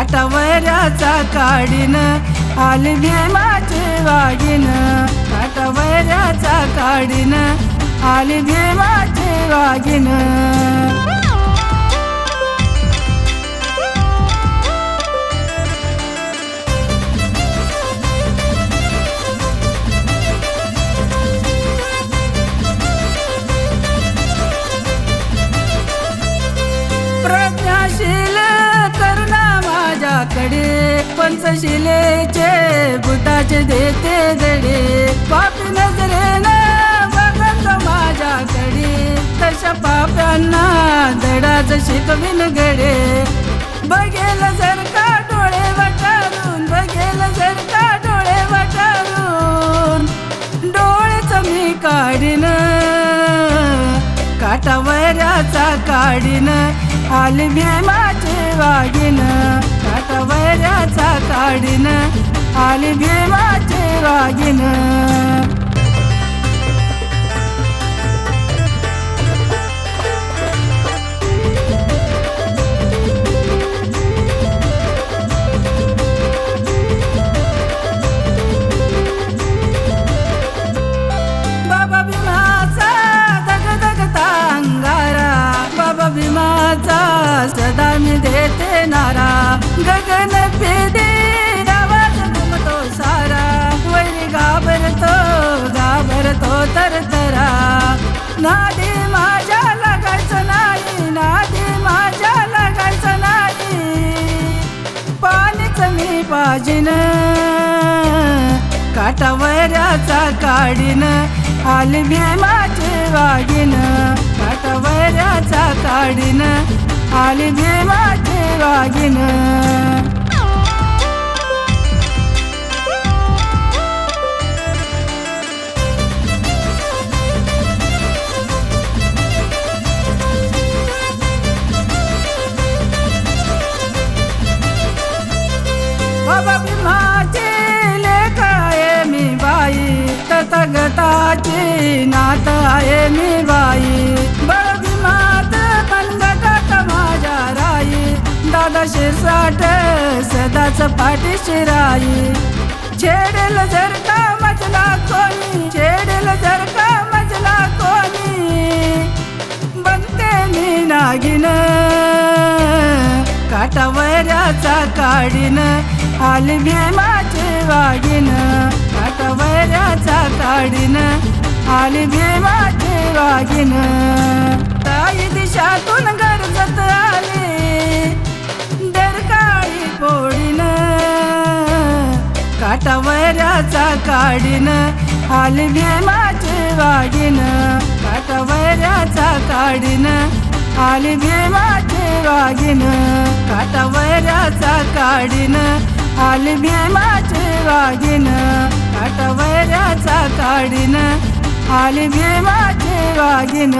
काटावऱ्याचा काढीन आली भीमाची वाघीन काटावऱ्याचा काढीन आली भीमाची वाघीन पंचशिलेचे बुटाचे देते दडे पाप नजरेनं बघत माझ्याकडे तशा पाप्यांना दडाच शिकविन गडे. बघेल जर का डोळे वटारून बघेल जर का डोळे वटारून. डोळेच मी काढीन काटावऱ्याचा काढीन. आली मी माझे काटावऱ्याचा काढीन आली भीमाची वाघीन बाबा सदा मी तर तरा. नादी माझ्या लागायचं नाही नादी माझ्या लागायचं नाही. पाणीच मी पाजिन. काटावऱ्याचा काढीन आली भीमाची वाघीन. काटावऱ्याचा काढीन आली भीमाची वाघीन बाबा लेख आहे मी बाई. तथगताची नात आहे मी बाई. बळ मात मनगटात माझ्या राई. दादा शिरसाट सदाच पाठीशी राई. छेडेल जर का मजला कोणी काटावऱ्याचा काढीन. आली भीमाची वाघीन काटावऱ्याचा काढीन. आली भीमाची वाघीन ताई दिशातून गरजत आली. दरकाळी पोडीन. काटावऱ्याचा काढीन. आली भीमाची वाघीन काटावऱ्याचा काढीन. आली भीमा वाघीन काटावऱ्याचा काढीन. आली भीमाची वाघीन काटावऱ्याचा काढीन. आली भीमाची वाघीन.